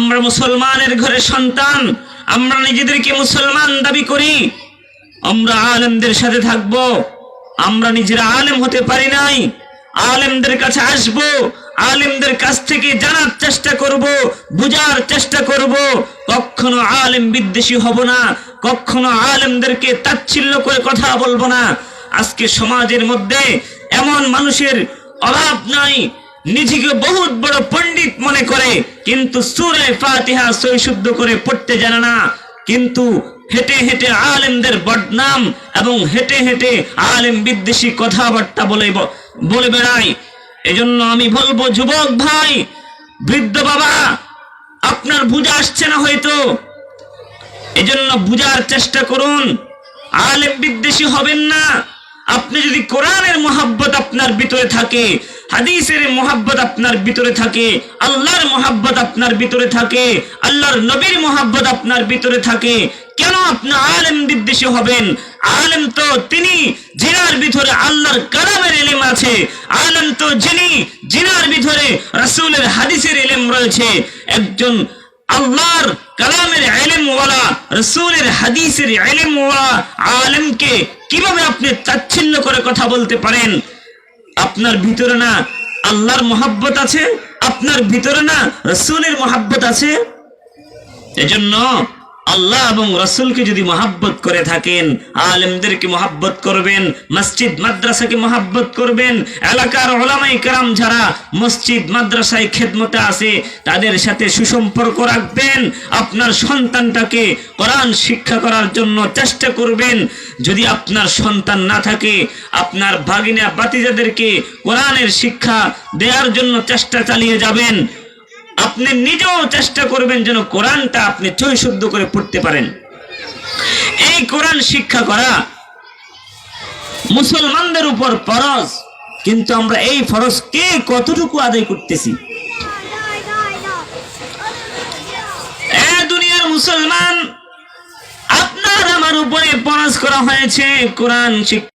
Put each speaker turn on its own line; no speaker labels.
আমরা মুসলমানের ঘরে সন্তান, আমরা নিজেদেরকে মুসলমান দাবি করি। আমরা আলেমদের সাথে থাকব, আমরা নিজেরা আলেম হতে পারি নাই। আলেমদের কাছে আসব, আলেমদের কাছ থেকে জানার চেষ্টা করব, বুঝার চেষ্টা করব। কখনো আলেম বিদ্বেষী হব না, কখনো আলেমদেরকে তাচ্ছিল্য করে কথা বলব না। আজকে সমাজের মধ্যে এমন মানুষের অভাব নাই নিজেকে বহুত বড় পণ্ডিত মনে করে, কিন্তু সুরে ফাতিহা শুদ্ধ করে পড়তে জানে না। কিন্তু হেঁটে হেঁটে আলেমদের বদনাম এবং হেঁটে হেঁটে আলেম বিদ্বেষী কথাবার্তা বলে বলে বেড়ায়। এজন্য আমি বলব, যুবক ভাই, বৃদ্ধ বাবা, আপনার বুঝা আসছে না হয়তো। এজন্য বুঝার চেষ্টা করুন, আলেম বিদ্বেষী হবেন না। আপনি যদি কোরআনের মোহাব্বত আপনার ভিতরে থাকে হাদিসের মোহাব্বত আপনার ভিতরে থাকে, আল্লাহর মোহাব্বত আপনার ভিতরে থাকে, আল্লাহর নবীর মোহাব্বত আপনার ভিতরে থাকে। কেন আপনি আলেম বিদ্বেষী হবেন? আলেম তো তিনি, জিনার ভিতরে আল্লাহর কালামের এলেম আছে। আলেম তো যিনি, জিনার ভিতরে রাসূলের হাদিসের এলেম রয়েছে। একজন আল্লাহর কালামের এলেম ওয়ালা রসুলের হাদিসের এলেম ওয়ালা আলেমকে কীভাবে আপনি তাচ্ছিল্য করে কথা বলতে পারেন? আপনার ভিতরে না আল্লাহর মহাব্বত আছে আপনার ভিতরে না রসুলের মহাব্বত আছে। এজন্য আল্লাহ এবং রসুলকে যদি মহাব্বত করে থাকেন, আলেমদেরকে মহাব্বত করবেন, মসজিদ, মাদ্রাসাকে মহাব্বত করবেন, এলাকার ওলামাই কারাম যারা মসজিদ, মাদ্রাসায় খেদমতে আছে, তাদের সাথে সুসম্পর্ক রাখবেন, আপনার সন্তানটাকে কোরআন শিক্ষা করার জন্য চেষ্টা করবেন। যদি আপনার সন্তান না থাকে, আপনার ভাগিনা বাতিজাদেরকে কোরআনের শিক্ষা দেওয়ার জন্য চেষ্টা চালিয়ে যাবেন। আপনি নিজেও চেষ্টা করবেন যেন কোরআনটা আপনি চই শুদ্ধ করে পড়তে পারেন। এই কোরআন শিক্ষা করা মুসলমানদের উপর ফরজ, কিন্তু আমরা এই ফরজ কে কতটুকু আদায় করতেছি? দুনিয়ার মুসলমান, আপনার আমার উপরে ফরজ করা হয়েছে কোরআন শিক্ষা।